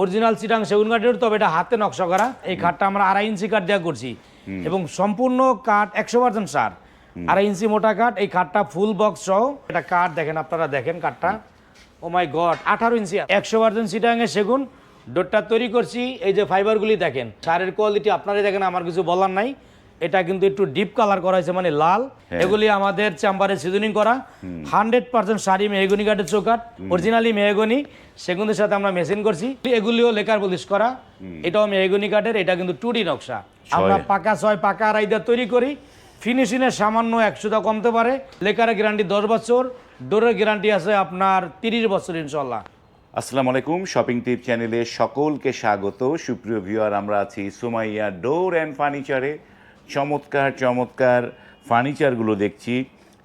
Original Chittagong সেগুন কাঠের তবে এটা হাতে নকশা করা। এই কাঠটা আমরা আড়াই ইঞ্চি কাঠ দেওয়া করছি। এবং সম্পূর্ণ কাঠ একশো পার্সেন্ট সার। আড়াই ইঞ্চি মোটা কাঠ এই কাঠটা ফুল বক্স সহ। এটা কাঠ দেখেন আপনারা দেখেন কাঠটা। ও মাই গড আঠারো ইঞ্চি। একশো পার্সেন্ট চিটাঙে সেগুন। ডোরটা তৈরি করছি এই যে ফাইবারগুলি দেখেন। সারের কোয়ালিটি আপনারাই দেখেন আমার কিছু বলার নাই। এটা কিন্তু একটু ডিপ কালার করা হয়েছে মানে লাল। এগুলি আমাদের চেম্বারে সিজনিং করা। হান্ড্রেড পার্সেন্ট শাড়ি মেহগনি কাঠের চৌকাঠ অরিজিনালি মেহগনি। সেগুনের সাথে আমরা মেশিন করছি। এগুলিও লেকার পলিশ করা। এটাও মেহগনি কাঠের এটা কিন্তু টুডি নকশা। আমরা পাকা ছয় পাকা আড়াই তৈরি করি। ফিনিশিংয়ের সামান্য একশোটা কমতে পারে। লেকারের গ্যারান্টি দশ বছর ডোরের গ্যারান্টি আছে আপনার তিরিশ বছর ইনশাল্লাহ আসসালামু আলাইকুম শপিং টিপ চ্যানেলে সকলকে স্বাগত। সুপ্রিয় ভিউয়ার আমরা আছি সুমাইয়া ডোর অ্যান্ড ফার্নিচারে চমৎকার চমৎকার ফার্নিচারগুলো দেখছি।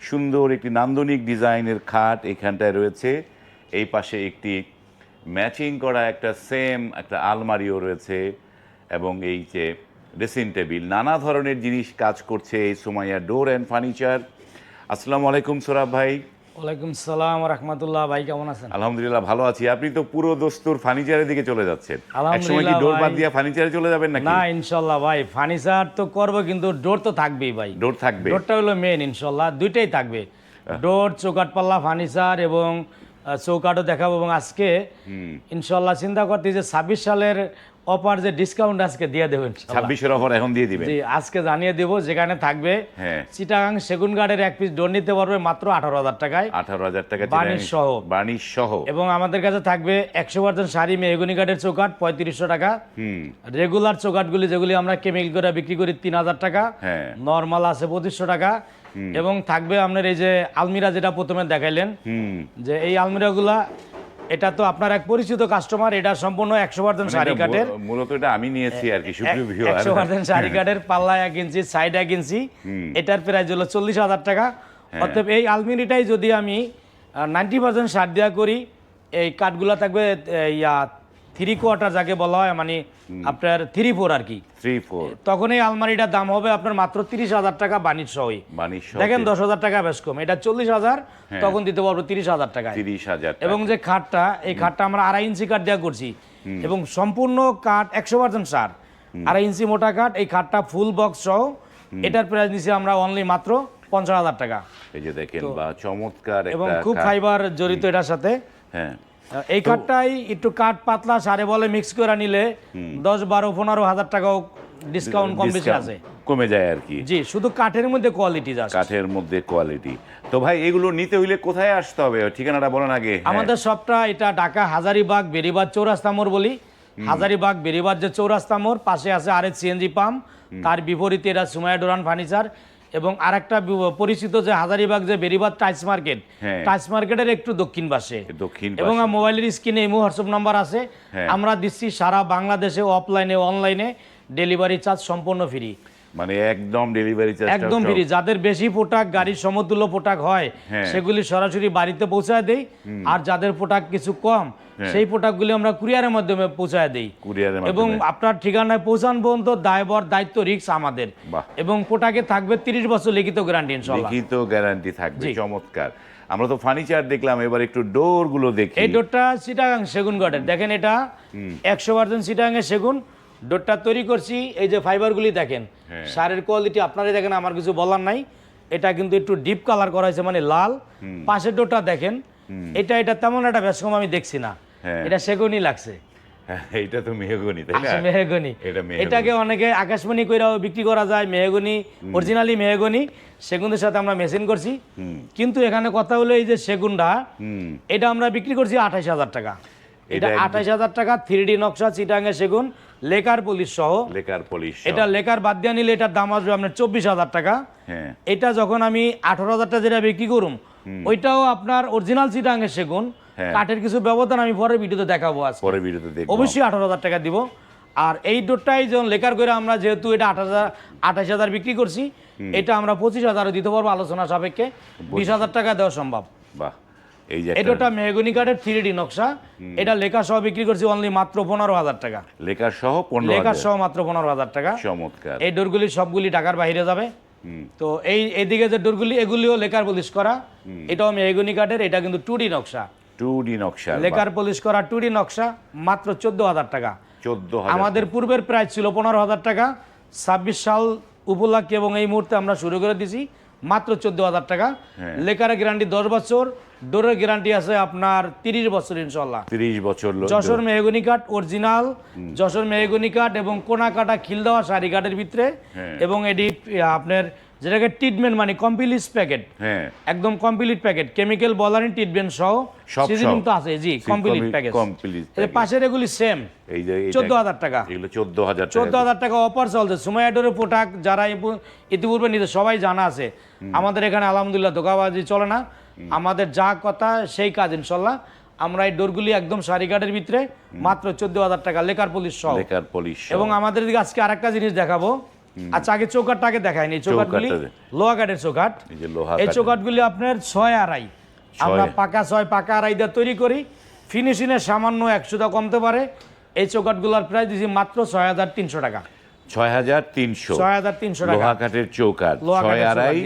সুন্দর একটি নান্দনিক ডিজাইনের খাট এখানটায় রয়েছে। এই পাশে একটি ম্যাচিং করা একটা সেম একটা আলমারিও রয়েছে এবং এই যে ড্রেসিং টেবিল। নানা ধরনের জিনিস কাজ করছে এই সুমাইয়া ডোর অ্যান্ড ফার্নিচার। আসসালামু আলাইকুম সোরাব ভাই। ওয়ালাইকুম সালাম রহমতুল্লাহ ভাই কেমন আছেন? আলহামদুলিল্লাহ ভালো আছি। আপনি তো পুরো দস্তুর ফার্নিচারের দিকে চলে যাচ্ছেন। একসময় কি ডোর বাদ দিয়ে ফার্নিচারে চলে যাবেন নাকি? না ইনশাল্লাহ ভাই ফার্নিচার তো করব কিন্তু ডোর তো থাকবেই ভাই। ডোর থাকবে। ডোরটা হলো মেন ইনশাল্লাহ দুইটাই থাকবে। ডোর চৌকাট পাল্লা ফার্নিচার এবং চৌকাটও দেখাবো এবং আজকে ইনশাল্লাহ চিন্তা করতে যে ছাব্বিশ সালের অফার যে ডিসকাউন্ট আজকে দিয়ে দেবেন ছাব্বিশের অফার এখন দিয়ে দিবেন। জি আজকে জানিয়ে দেবো যেখানে থাকবে। হ্যাঁ। চিটাগাং সেগুন গার্ডের এক পিস ডোর নিতে পারবে মাত্র আঠারো হাজার টাকায়। আঠারো হাজার টাকা বার্নিশ সহ। বার্নিশ সহ এবং আমাদের কাছে থাকবে একশো পার্সেন্ট শাড়ি মেহগুনি কাঠের চৌকাট পঁয়ত্রিশশো টাকা। হুম। রেগুলার চৌকাটগুলি যেগুলি আমরা কেমিক্যাল করে বিক্রি করি তিন হাজার টাকা। হ্যাঁ। নর্মাল আছে পঁচিশশো টাকা। এবং থাকবে আপনার এই যে আলমিরা যেটা প্রথমে দেখাইলেন হুম। যে এই আলমিরা আলমিরাগুলা এটা তো আপনার এক পরিচিত কাস্টমার এটা সম্পূর্ণ একশো পার্সেন্ট শাড়ি কাটের মূলত এটা আমি নিয়েছি আর কি একশো পার্সেন্ট শাড়ি কাটের পাল্লা এক ইঞ্চি সাইড এক ইঞ্চি। এটার প্রাইস হলো চল্লিশ হাজার টাকা। অর্থাৎ এই আলমিরিটাই যদি আমি নাইনটি পার্সেন্ট সার দেওয়া করি এই কাঠগুলো থাকবে ইয়া থ্রি কোয়ার্টার যাকে বলা হয় মানে আপনার থ্রি ফোর আর কি। থ্রি ফোর তখন এই আলমারিটার দাম হবে আপনার মাত্র তিরিশ হাজার টাকা বাণিজ্য সহই দেখেন দশ হাজার টাকা বেশ কম। এটা চল্লিশ হাজার তখন দিতে পারব তিরিশ হাজার টাকায়। তিরিশ হাজার এবং যে খাটটা এই খাটটা আমরা আড়াই ইঞ্চি কাঠ দেওয়া করছি। এবং সম্পূর্ণ কাঠ একশো পার্সেন্ট সার। আড়াই ইঞ্চি মোটা কাঠ এই খাটটা ফুল বক্স সহ। এটার প্রাইস নিচ্ছি আমরা অনলি মাত্র পঞ্চাশ হাজার টাকা। এই যে দেখেন বা চমৎকার এবং খুব। ফাইবার জড়িত এটার সাথে। হ্যাঁ। এই কাঠটাই একটু কাঠ পাতলা সারে বলে মিক্স করে নিলে দশ বারো পনেরো হাজার টাকাও ডিসকাউন্ট কম বেশি আছে। কমে যায় আর কি। জি শুধু কাঠের মধ্যে কোয়ালিটি আছে কাঠের মধ্যে কোয়ালিটি তো ভাই এগুলো নিতে হইলে কোথায় আসতে হবে? ঠিকানাটা বলেন আগে। হ্যাঁ। আমাদের সবটা এটা ঢাকা হাজারিবাগ বেরিবাদ চৌরাস্তা মোড় বলি। হাজারিবাগ বেরিবাদ যে চৌরাস্তা মোড় পাশে আছে আরেক সিএনজি পাম্প। তার বিপরীতে এটা সুমায়া ডোরান ফার্নিচার। এবং আর একটা পরিচিত যে হাজারিবাগ যে বেরিবাদ টাইস মার্কেট হ্যাঁ। টাইস মার্কেটের একটু দক্ষিণ পাশে দক্ষিণ এবং মোবাইলের স্ক্রিনে ইমো হোয়াটসঅ্যাপ নাম্বার আছে হ্যাঁ। আমরা দিচ্ছি সারা বাংলাদেশে অফলাইনে অনলাইনে ডেলিভারি চার্জ সম্পূর্ণ ফ্রি মানে একদম ডেলিভারি চার্জ একদম ফ্রি যাদের বেশি পোটাক গাড়ির সমতুল্য পোটাক হয় হ্যাঁ। সেগুলি সরাসরি বাড়িতে পৌঁছায় দেই। আর যাদের পোটাক কিছু কম সেই পোটাকগুলি আমরা কুরিয়ারের মাধ্যমে পৌঁছায় দেই। কুরিয়ারের এবং আপনার ঠিকানায় পৌঁছান পর্যন্ত দায়বর দায়িত্ব রিক্স আমাদের। এবং পোটাকে থাকবে তিরিশ বছর লিখিত গ্যারান্টি ইনশাল্লাহ লিখিত গ্যারান্টি থাকবে চমৎকার। আমরা তো ফার্নিচার দেখলাম এবার একটু ডোরগুলো দেখি। এই ডোরটা সিটাগাং সেগুন কাঠের দেখেন এটা একশো পার্সেন্ট সিটাগাঙের সেগুন ডোরটা তৈরি করছি এই যে ফাইবারগুলি দেখেন হ্যাঁ। সারের কোয়ালিটি আপনারাই দেখেন আমার কিছু বলার নাই। এটা কিন্তু একটু ডিপ কালার করা হয়েছে মানে লাল। পাশের ডোরটা দেখেন এটা এটা তেমন একটা বেশ কম আমি দেখছি না। হ্যাঁ। এটা সেগুনই লাগছে। হ্যাঁ, এইটা তো মেহগনি তাই না? আসে মেহগনি। এটাকে অনেকে আকাশমণি কইরাও বিক্রি করা যায় মেহগনি অরিজিনালি মেহগনি। সেগুনের সাথে আমরা মেশিন করছি। কিন্তু এখানে কথা হলো এই যে সেগুনটা এটা আমরা বিক্রি করছি আঠাশ হাজার টাকা। এটা এটা আঠাশ হাজার টাকা থ্রি ডি নকশা চিটাঙ্গে সেগুন লেকার পুলিশ সহ। লেকার পলিশ এটা লেকার বাদ দিয়ে নিলে এটার দাম আসবে আপনার চব্বিশ হাজার টাকা। হ্যাঁ। এটা যখন আমি আঠারো হাজার টাকা যেটা বিক্রি করুম ওইটাও আপনার অরিজিনাল চিটাঙ্গের সেগুন। হ্যাঁ। কাঠের কিছু ব্যবধান আমি পরের ভিডিওতে দেখাবো আজকে। পরে ভিডিওতে দেখব। অবশ্যই আঠারো হাজার টাকা দিব। আর এই ডোরটাই যখন লেকার করে আমরা যেহেতু এটা আঠাশ হাজার আঠাশ হাজার বিক্রি করছি এটা আমরা পঁচিশ হাজারও দিতে পারব আলোচনা সাপেক্ষে। বিশ হাজার টাকা দেওয়া সম্ভব। বাহ। এই যে ডোরটা মেহগনি কাঠের থ্রি ডি নকশা এটা লেখা সহ বিক্রি করছি অনলি মাত্র পনেরো হাজার টাকা। লেকার সহ পনেরো লেখা সহ মাত্র পনেরো হাজার টাকা। চমৎকার। এই ডোরগুলি সবগুলি ঢাকার বাইরে যাবে। তো এই এদিকে যে ডোরগুলি এগুলিও লেকার পলিশ করা। এটাও মেহগনি কাঠের এটা কিন্তু টু ডি নকশা। টু ডি নকশা। লেকার পলিশ করা টুডি নকশা মাত্র চোদ্দ হাজার টাকা। চোদ্দ আমাদের পূর্বের প্রাইস ছিল পনেরো হাজার টাকা। ছাব্বিশ সাল উপলক্ষে এবং এই মুহূর্তে আমরা শুরু করে দিছি। মাত্র চোদ্দ হাজার টাকা হ্যাঁ। লেকারের গ্যারান্টি দশ বছর ডোরের গ্যারান্টি আছে আপনার তিরিশ বছর ইনশাল্লাহ তিরিশ বছর যশোর মেহগুনি কাঠ অরিজিনাল যশোর মেহগুনি কাঠ এবং কোনা কাটা খিল দেওয়া শাড়ি কাঠের ভিতরে হ্যাঁ। এবং এটি আপনার যেটাকে ট্রিটমেন্ট মানে কমপ্লিট প্যাকেট হ্যাঁ। একদম কমপ্লিট প্যাকেট কেমিক্যাল বলারিন ট্রিটমেন্ট সহ সিজনিং তো আছে জি কমপ্লিট প্যাকেজ কমপ্লিট পাশের এগুলি সেম এই যে এটা- চোদ্দ হাজার টাকা। এগুলো চোদ্দ হাজার চোদ্দ হাজার টাকা অফার চলছে। প্রোডাক্ট যারা ইতিপূর্বে নিতে সবাই জানা আছে। আমাদের এখানে আলহামদুলিল্লাহ ধোকাবাজি চলে না। আমাদের যা কথা সেই কাজ ইনশাল্লাহ। আমরা এই ডোরগুলি একদম সারিঘাটের ভিতরে মাত্র চোদ্দ হাজার টাকা লেকার পুলিশ সহ। লেকার পলিশ এবং আমাদের দিকে আজকে আরেকটা জিনিস দেখাবো। আচ্ছা আগে চৌকাটটাকে দেখায়নি চৌকাটগুলি লোহা কাঠের চৌকাট এই। চৌকাটগুলি আপনার ছয় আড়াই। আমরা পাকা ছয় পাকা আড়াই দিয়ে তৈরি করি। ফিনিশিংয়ে সামান্য একশোটা কমতে পারে। এই চৌকাটগুলোর প্রাইস দিচ্ছি মাত্র ছয় হাজার তিনশো টাকা। ছয় হাজার তিনশো। ছয় হাজার তিনশো টাকা। লোহা কাঠের লোহা ছয় আড়াই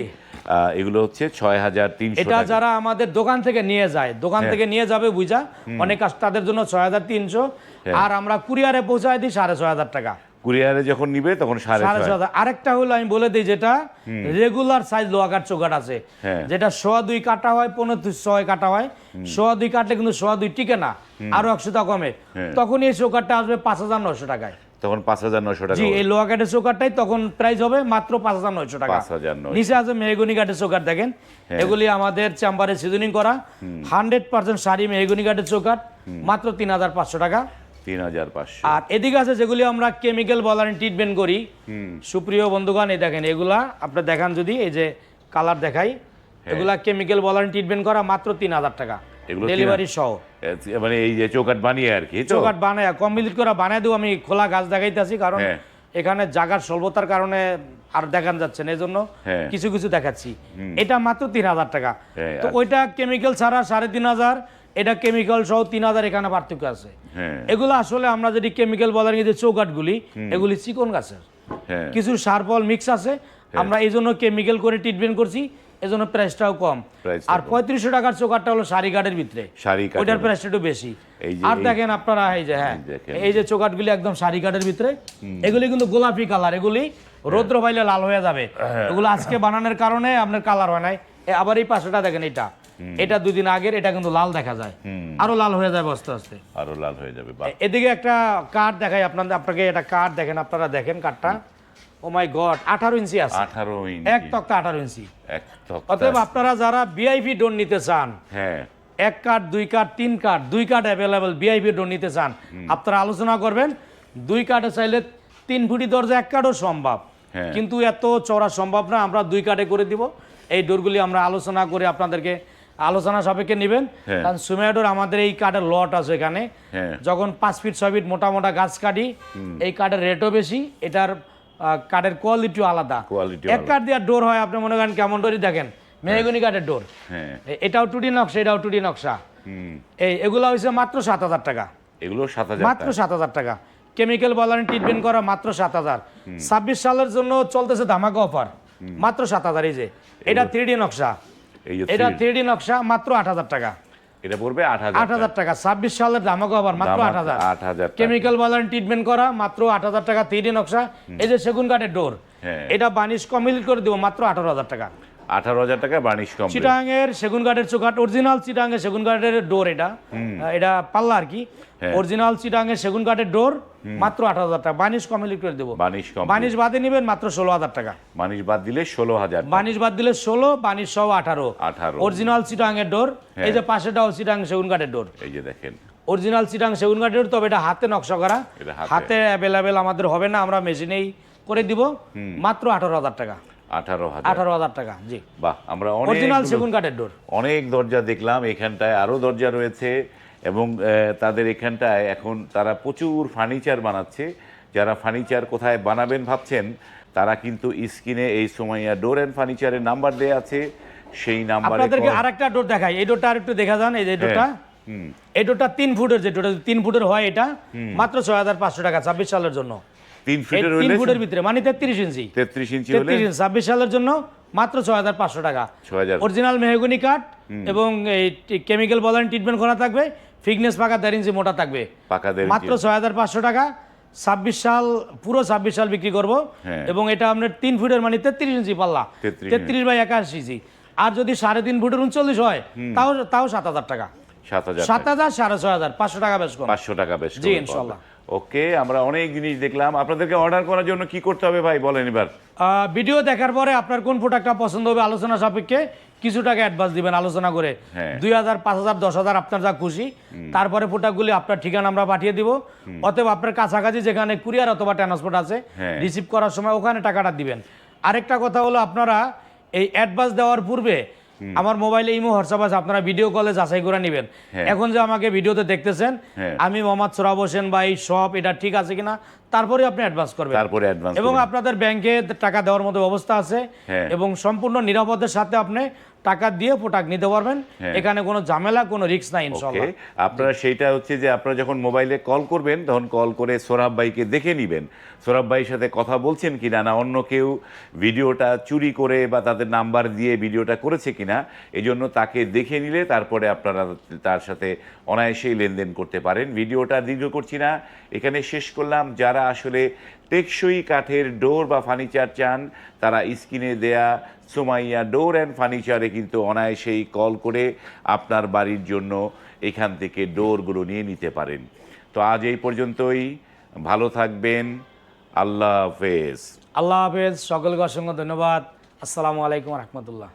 এগুলো হচ্ছে ছয় হাজার তিনশো এটা যারা আমাদের দোকান থেকে নিয়ে যায় দোকান হ্যাঁ। থেকে নিয়ে যাবে বুঝা। অনেক তাদের জন্য ছয় হাজার তিনশো। হ্যাঁ। আর আমরা কুরিয়ারে পৌঁছায় দিই সাড়ে ছয় হাজার টাকা। কুরিয়ারে যখন নিবে তখন সাড়ে সাড়ে ছয়। হাজার। আরেকটা হলো আমি বলে দিই যেটা রেগুলার সাইজ লোহাকার চৌকাট আছে। হ্যাঁ। যেটা সোয়া দুই কাটা হয় পনেরো ছয় কাটা হয়। সোয়া দুই কাটলে কিন্তু সোয়া দুই টিকে না আরও একশো টাকা কমে। হ্যাঁ। তখন এই চৌকাটটা আসবে পাঁচ হাজার নয়শো টাকায়। তখন পাঁচ হাজার নশো টাকা জি। এই লোহা কাঠের চৌকাটটাই তখন প্রাইস হবে মাত্র পাঁচ হাজার নয়শো টাকা। 5,900 নিচে আছে মেহগুনি কাঠের চৌকাট দেখেন। হ্যাঁ। এগুলি আমাদের চেম্বারে সিজনিং করা। হান্ড্রেড পার্সেন্ট শাড়ি মেহগুনি কাঠের চৌকাট মাত্র তিন হাজার পাঁচশো টাকা। তিন হাজার পাঁচশো। আর এদিকে আছে যেগুলি আমরা কেমিক্যাল বলারিন ট্রিটমেন্ট করি। সুপ্রিয় বন্ধুগণ এই দেখেন এগুলা আপনার দেখান যদি এই যে কালার দেখাই এগুলা কেমিক্যাল বলারিন ট্রিটমেন্ট করা মাত্র তিন হাজার টাকা। ডেলিভারি সহ। মানে এই যে চৌকাঠ বানিয়ে আর কি চৌকাট বানায় কমপ্লিট করা বানায় দেবো আমি খোলা গাছ দেখাইতেছি কারণ হ্যাঁ। এখানে জায়গার স্বল্পতার কারণে আর দেখান যাচ্ছে না এই জন্য হ্যাঁ। কিছু কিছু দেখাচ্ছি। এটা মাত্র তিন হাজার টাকা। হ্যাঁ, তো ওইটা কেমিক্যাল ছাড়া সাড়ে তিন হাজার এটা কেমিক্যাল সহ তিন হাজার এখানে পার্থক্য আছে। হ্যাঁ। এগুলো আসলে আমরা যদি কেমিক্যাল বলার যে চৌকাটগুলি এগুলি চিকন গাছের। হ্যাঁ। কিছু সার ফল মিক্স আছে আমরা এই জন্য কেমিক্যাল করে ট্রিটমেন্ট করছি এই জন্য প্রাইসটাও কম। আর পঁয়ত্রিশশো টাকার হলো শাড়ি কাঠের ভিতরে। ওইটার প্রাইসটা একটু বেশি। আর দেখেন আপনারা এই যে হ্যাঁ। এই যে চৌকাটগুলি একদম শাড়ি কাঠের ভিতরে এগুলি কিন্তু গোলাপি কালার এগুলি রৌদ্র পাইলে লাল হয়ে যাবে। হ্যাঁ। এগুলো আজকে বানানোর কারণে আপনার কালার হয় নাই। আবার এই পাশেটা দেখেন এটা এটা দুই দিন আগের এটা কিন্তু লাল দেখা যায়। আরও লাল হয়ে যাবে আস্তে আস্তে। আরও লাল হয়ে যাবে এদিকে একটা কার্ড দেখাই আপনাদের আপনাকে এটা কার্ড দেখেন আপনারা দেখেন কার্ডটা। ও মাই গড আঠারো ইঞ্চি আছে। আঠারো এক ইঞ্চি তক্তা আঠারো ইঞ্চি। এক তক্তা। অতএব আপনারা যারা বিআইপি ডোন নিতে চান হ্যাঁ। এক কার্ড দুই কার্ড তিন কার্ড দুই কার্ড অ্যাভেলেবেল বিআইপি ডোন নিতে চান আপনারা আলোচনা করবেন দুই কার্ডে চাইলে তিন ফুটি দরজা এক কার্ডও সম্ভব। হ্যাঁ। কিন্তু এত চড়া সম্ভব না আমরা দুই কার্ডে করে দিব। এই ডোরগুলি আমরা আলোচনা করে আপনাদেরকে আলোচনা সাপেক্ষে নেবেন। হ্যাঁ। কারণ সুমেয়াডোর আমাদের এই কার্ডের লট আছে এখানে। হ্যাঁ। যখন পাঁচ ফিট ছয় ফিট মোটা মোটা গাছ কাটি এই কাঠের রেটও বেশি এটার কাঠের কোয়ালিটিও আলাদা। এক কাঠ দেওয়ার ডোর হয় আপনি মনে করেন কেমন ডোরই দেখেন মেহগনি কাঠের ডোর। হ্যাঁ। এটাও টুটি নকশা এটাও টুটি নকশা। এই এগুলো হয়েছে মাত্র সাত হাজার টাকা। এগুলো সাত হাজার মাত্র সাত হাজার টাকা। কেমিক্যাল বলারিন ট্রিটমেন্ট করা মাত্র সাত হাজার। ছাব্বিশ সালের জন্য চলতেছে ধামাকা অফার। মাত্র সাত হাজার এই যে। এটা থ্রি ডি নকশা। এই যে এটা 3D থ্রি নকশা মাত্র আট হাজার টাকা। এটা পড়বে আট হাজার আট হাজার টাকা। ছাব্বিশ সালের মাত্র আট হাজার। আট হাজার টাকা। কেমিক্যাল বলারিন ট্রিটমেন্ট করা মাত্র আট হাজার টাকা থ্রি নকশা। এই যে সেগুন কাঠের ডোর হ্যাঁ। এটা বানিশ কমপ্লিট করে দিব মাত্র আঠারো হাজার টাকা। আঠারো হাজার টাকা বার্নিশ কম চিটাঙ্গের সেগুন কাঠের অরিজিনাল চিটাঙ্গের সেগুন কাঠের ডোর এটা এটা পাল্লা আর কি। অরিজিনাল চিটাঙ্গের সেগুন কাঠের ডোর মাত্র আঠারো হাজার টাকা। বানিশ কমপ্লিট করে দেবো। বার্নিশ কম বানিশ বাদে নেবেন মাত্র ষোলো হাজার টাকা। বার্নিশ বাদ দিলে ষোলো হাজার। বানিশ বাদ দিলে ষোলো বানিশ সহ আঠারো। আঠারো। অরিজিনাল চিটাঙ্গের ডোর। এই যে পাশেটাও চিটাং সেগুন কাঠের ডোর এই যে দেখেন। অরিজিনাল চিটাং সেগুন কাঠের তবে এটা হাতে নকশা করা। হাতে। অ্যাভেলেবেল আমাদের হবে না আমরা মেশিনেই করে দিব। মাত্র আঠারো হাজার টাকা। আঠারো হাজার। আঠারো হাজার টাকা জি। বাহ আমরা অনেক সেগুন কাঠের ডোর। অনেক দরজা দেখলাম এখানটায় আরও দরজা রয়েছে এবং তাদের এখানটায় এখন তারা প্রচুর ফার্নিচার বানাচ্ছে। যারা ফার্নিচার কোথায় বানাবেন ভাবছেন তারা কিন্তু স্ক্রিনে এই সময়া ডোর অ্যান্ড ফার্নিচারের নাম্বার দেওয়া আছে। সেই নাম্বারে আপনাদেরকে আরেকটা ডোর দেখাই। এই ডোরটা আরেকটু দেখা যান এই যে ডোরটা। হুম। এই ডোরটা তিন ফুটের যে ডোরটা তিন ফুটের হয় এটা মাত্র ছয় হাজার পাঁচশো টাকা ছাব্বিশ সালের জন্য। তিন ফিটের তিন ফুটের ভিতরে মানে তেত্রিশ ইঞ্চি। তেত্রিশ ইঞ্চি তেত্রিশ ইঞ্চি। ছাব্বিশ সালের জন্য মাত্র ছয় হাজার পাঁচশো টাকা। অরিজিনাল মেহগুনি কাঠ এবং এই কেমিক্যাল বলান ট্রিটমেন্ট করা থাকবে। ফিটনেস পাকা দেড় ইঞ্চি মোটা থাকবে। মাত্র ছয় হাজার পাঁচশো টাকা। ছাব্বিশ সাল পুরো ছাব্বিশ সাল বিক্রি করব। হ্যাঁ। এবং এটা আপনার তিন ফুটের মানে তেত্রিশ ইঞ্চি পাল্লা। তেত্রিশ বাই একাশি ইঞ্চি। আর যদি সাড়ে তিন ফুটের উনচল্লিশ হয় তাও তাও সাত হাজার টাকা। সাত হাজার সাত হাজার সাড়ে ছয় হাজার পাঁচশো টাকা বেশ পাঁচশো টাকা বেশ জি, ইনশাল্লাহ। ওকে আমরা অনেক জিনিস দেখলাম। আপনাদেরকে অর্ডার করার জন্য কি করতে হবে ভাই বলেন এবার। ভিডিও দেখার পরে আপনার কোন প্রোডাক্টটা পছন্দ হবে আলোচনা সাপেক্ষে কিছু টাকা অ্যাডভান্স দিবেন আলোচনা করে। হ্যাঁ। দুই হাজার পাঁচ হাজার দশ হাজার আপনার যা খুশি। তারপরে প্রোডাক্টগুলি আপনার ঠিকানা আমরা পাঠিয়ে দিব। অতএব আপনার কাছাকাছি যেখানে কুরিয়ার অথবা ট্রান্সপোর্ট আছে হ্যাঁ। রিসিভ করার সময় ওখানে টাকাটা দিবেন। আরেকটা কথা হলো আপনারা এই অ্যাডভান্স দেওয়ার পূর্বে আমার মোবাইলে ইমো হোয়াটসঅ্যাপ আছে আপনারা ভিডিও কলে যাচাই করে নেবেন হ্যাঁ। এখন যে আমাকে ভিডিওতে দেখতেছেন হ্যাঁ। আমি মোহাম্মদ সোরাব হোসেন বা এই সব এটা ঠিক আছে কিনা তারপরে আপনি অ্যাডভান্স করবেন তারপরে অ্যাডভান্স এবং আপনাদের ব্যাংকে টাকা দেওয়ার মতো ব্যবস্থা আছে হ্যাঁ। এবং সম্পূর্ণ নিরাপদের সাথে আপনি টাকা দিয়ে প্রোডাক্ট নিতে পারবেন। হ্যাঁ। এখানে কোনো ঝামেলা কোনো রিস্ক নাই ইনশাল্লাহ আপনারা সেইটা হচ্ছে যে আপনারা যখন মোবাইলে কল করবেন তখন কল করে সোরাব ভাইকে দেখে নেবেন। সোরাব ভাইয়ের সাথে কথা বলছেন কিনা না অন্য কেউ ভিডিওটা চুরি করে বা তাদের নাম্বার দিয়ে ভিডিওটা করেছে কিনা এই জন্য তাকে দেখে নিলে তারপরে আপনারা তার সাথে অনায়াসেই লেনদেন করতে পারেন। ভিডিওটা দীর্ঘ করছি না। এখানে শেষ করলাম। যারা আসলে টেকসই কাঠের ডোর বা ফার্নিচার চান, তারা স্ক্রিনে দেয়া সোমাইয়া ডোর অ্যান্ড ফার্নিচারে কিন্তু অনায়াসেই কল করে আপনার বাড়ির জন্য এখান থেকে ডোরগুলো নিয়ে নিতে পারেন। তো আজ এই পর্যন্তই, ভালো থাকবেন, আল্লাহ হাফেজ। আল্লাহ হাফেজ, সকলকে অসংখ্য ধন্যবাদ। আসসালামু আলাইকুম রহমতুল্লাহ।